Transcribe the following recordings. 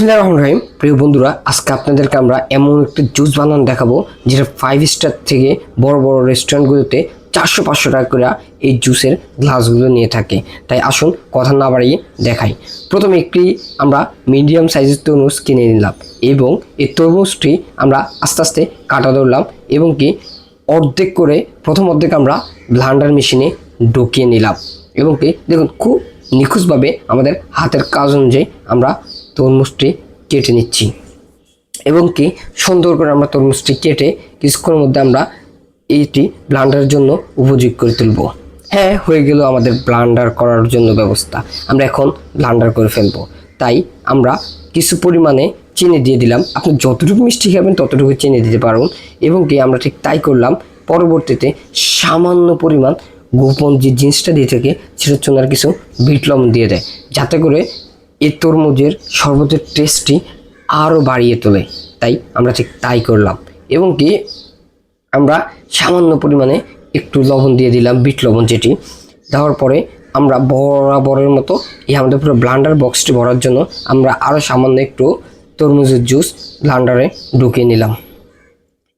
বিসমিল্লাহ রহমান রহিম। প্রিয় বন্ধুরা, আজকে আপনাদেরকে আমরা এমন একটি জুস বানানো দেখাবো, যেটা ফাইভ স্টার থেকে বড় বড় রেস্টুরেন্টগুলোতে চারশো পাঁচশো টাকা করে এই জুসের গ্লাসগুলো নিয়ে থাকে। তাই আসুন কথা না বাড়িয়ে দেখাই। প্রথমে একটি আমরা মিডিয়াম সাইজের তরমুজ কিনে নিলাম এবং এই তরমুজটি আমরা আস্তে আস্তে কাটা ধরলাম এবং কি অর্ধেক করে প্রথম অর্ধেক আমরা ব্লান্ডার মেশিনে ঢুকিয়ে নিলাম এবং কি দেখুন, খুব নিখুঁতভাবে আমাদের হাতের কাজ অনুযায়ী আমরা তরমুজটি কেটে নিচ্ছি। এবং কি সুন্দর করে আমরা তরমুজটি কেটে কিছুক্ষণের মধ্যে আমরা এইটি ব্লান্ডারের জন্য উপযোগ করে তুলব। হ্যাঁ হয়ে গেল আমাদের ব্লান্ডার করার জন্য ব্যবস্থা। আমরা এখন ব্লান্ডার করে ফেলব। তাই আমরা কিছু পরিমাণে চিনি দিয়ে দিলাম। আপনি যতটুকু মিষ্টি খাবেন ততটুকু চিনি দিতে পারুন। এবং কি আমরা ঠিক তাই করলাম, পরবর্তীতে সামান্য পরিমাণ গোপন যে জিনিসটা দিয়ে থাকে সেটা হচ্ছে ওনারা কিছু বিট লবণ দিয়ে দেয়। যাতে করে এই তরমুজের শরবতের টেস্টটি আরও বাড়িয়ে তোলে। তাই আমরা ঠিক তাই করলাম। এবং কি আমরা সামান্য পরিমাণে একটু লবণ দিয়ে দিলাম, বিট লবণ যেটি। দেওয়ার পরে আমরা বরাবরের মতো এই আমাদের পুরো ব্লান্ডার বক্সটি ভরার জন্য আমরা আরও সামান্য একটু তরমুজের জুস ব্লান্ডারে ঢুকিয়ে নিলাম।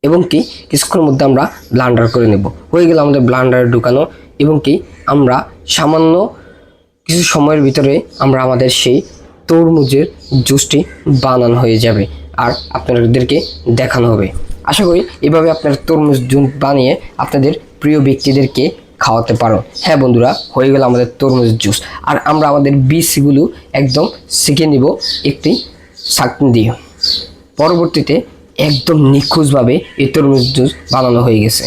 এবং কি কিছুক্ষণের মধ্যে আমরা ব্লান্ডার করে নেব। হয়ে গেল আমাদের ব্লান্ডারে ঢুকানো। এবং কি আমরা সামান্য কিছু সময়ের ভিতরে আমরা আমাদের সেই তরমুজের জুসটি বানানো হয়ে যাবে আর আপনাদেরকে দেখানো হবে। আশা করি এভাবে আপনার তরমুজ জুস বানিয়ে আপনাদের প্রিয় ব্যক্তিদেরকে খাওয়াতে পারো। হ্যাঁ বন্ধুরা, হয়ে গেল আমাদের তরমুজ জুস। আর আমরা আমাদের বীজগুলো একদম শিখে নিব একটি শাকনি দিয়ে। পরবর্তীতে একদম নিখুঁতভাবে এই তরমুজ জুস বানানো হয়ে গেছে।